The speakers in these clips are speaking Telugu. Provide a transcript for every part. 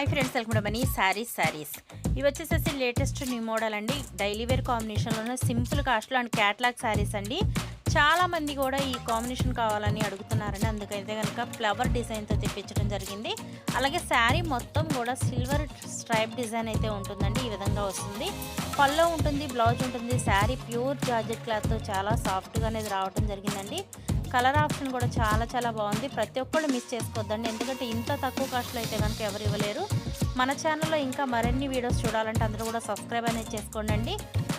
హాయ్ ఫ్రెండ్స్ వెల్కమ్ మనీ శారీస్ శారీస్ ఇవి వచ్చేసేసి లేటెస్ట్ న్యూ మోడల్ అండి. డైలీ వేర్ కాంబినేషన్లోనే సింపుల్ కాస్ట్లో అండ్ క్యాట్లాగ్ శారీస్ అండి. చాలా మంది కూడా ఈ కాంబినేషన్ కావాలని అడుగుతున్నారండి అందుకైతే కనుక ఫ్లవర్ డిజైన్తో తెప్పించడం జరిగింది. అలాగే శారీ మొత్తం కూడా సిల్వర్ స్ట్రైప్ డిజైన్ అయితే ఉంటుందండి. ఈ విధంగా వస్తుంది. పల్లో ఉంటుంది బ్లౌజ్ ఉంటుంది. శారీ ప్యూర్ జార్జెట్ క్లాత్తో చాలా సాఫ్ట్గా అనేది రావడం జరిగిందండి. కలర్ ఆప్షన్ కూడా చాలా చాలా బాగుంది. ప్రతి ఒక్కళ్ళు మిస్ చేసుకోవద్దండి. ఎందుకంటే ఇంత తక్కువ కాస్ట్లో అయితే కనుక ఎవరు ఇవ్వలేరు. మన ఛానల్లో ఇంకా మరిన్ని వీడియోస్ చూడాలంటే అందరూ కూడా సబ్స్క్రైబ్ అనేది చేసుకోండి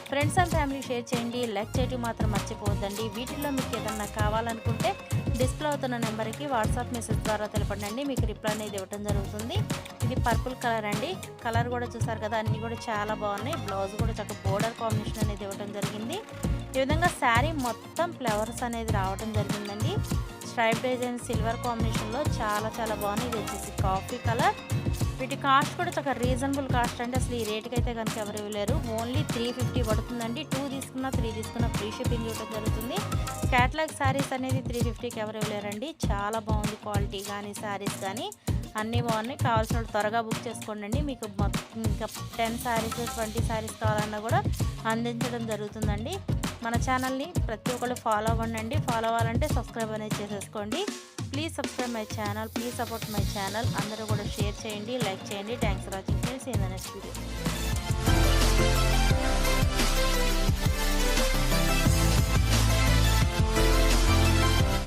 ఫ్రెండ్స్ అండ్ ఫ్యామిలీ షేర్ చేయండి. లైక్ చేయడం మాత్రం మర్చిపోవద్దండి. వీటిల్లో మీకు ఏదన్నా కావాలనుకుంటే డిస్ప్లే అవుతున్న నెంబర్కి వాట్సాప్ మెసేజ్ ద్వారా తెలపండి మీకు రిప్లై అనేది ఇవ్వడం జరుగుతుంది. ఇది పర్పుల్ కలర్ అండి. కలర్ కూడా చూసారు కదా అన్నీ కూడా చాలా బాగున్నాయి. బ్లౌజ్ కూడా చక్కగా బోర్డర్ కాంబినేషన్ అనేది ఇవ్వడం జరిగింది. ఈ విధంగా శారీ మొత్తం ఫ్లవర్స్ అనేది రావడం జరిగిందండి. స్ట్రైప్ డిజైన్ సిల్వర్ కాంబినేషన్లో చాలా చాలా బాగుంది. ఇది వచ్చేసి కాఫీ కలర్. వీటి కాస్ట్ కూడా చాలా రీజనబుల్ కాస్ట్ అంటే అసలు ఈ రేట్కి అయితే కనుక ఎవరు ఇవ్వలేరు. ఓన్లీ త్రీ ఫిఫ్టీ పడుతుందండి. టూ తీసుకున్న త్రీ తీసుకున్న ఫ్రీ షిప్పింగ్ ఇవ్వడం జరుగుతుంది. క్యాట్లాగ్ శారీస్ అనేది త్రీ ఫిఫ్టీకి ఎవరు ఇవ్వలేరండి. చాలా బాగుంది క్వాలిటీ కానీ శారీస్ కానీ. అన్నీ బాగున్నాయి. కావాల్సిన త్వరగా బుక్ చేసుకోండి మీకు మొత్తం ఇంకా టెన్ శారీస్ ట్వంటీ శారీస్ కావాలన్నా కూడా అందించడం జరుగుతుందండి. మన ఛానల్ని ప్రతి ఒక్కళ్ళు ఫాలో అవ్వండి. ఫాలో అవ్వాలంటే సబ్స్క్రైబ్ అనేది చేసేసుకోండి. Please subscribe my channel please support my channel. అందరూ కూడా షేర్ చేయండి లైక్ చేయండి. Thanks for watching friends in the next video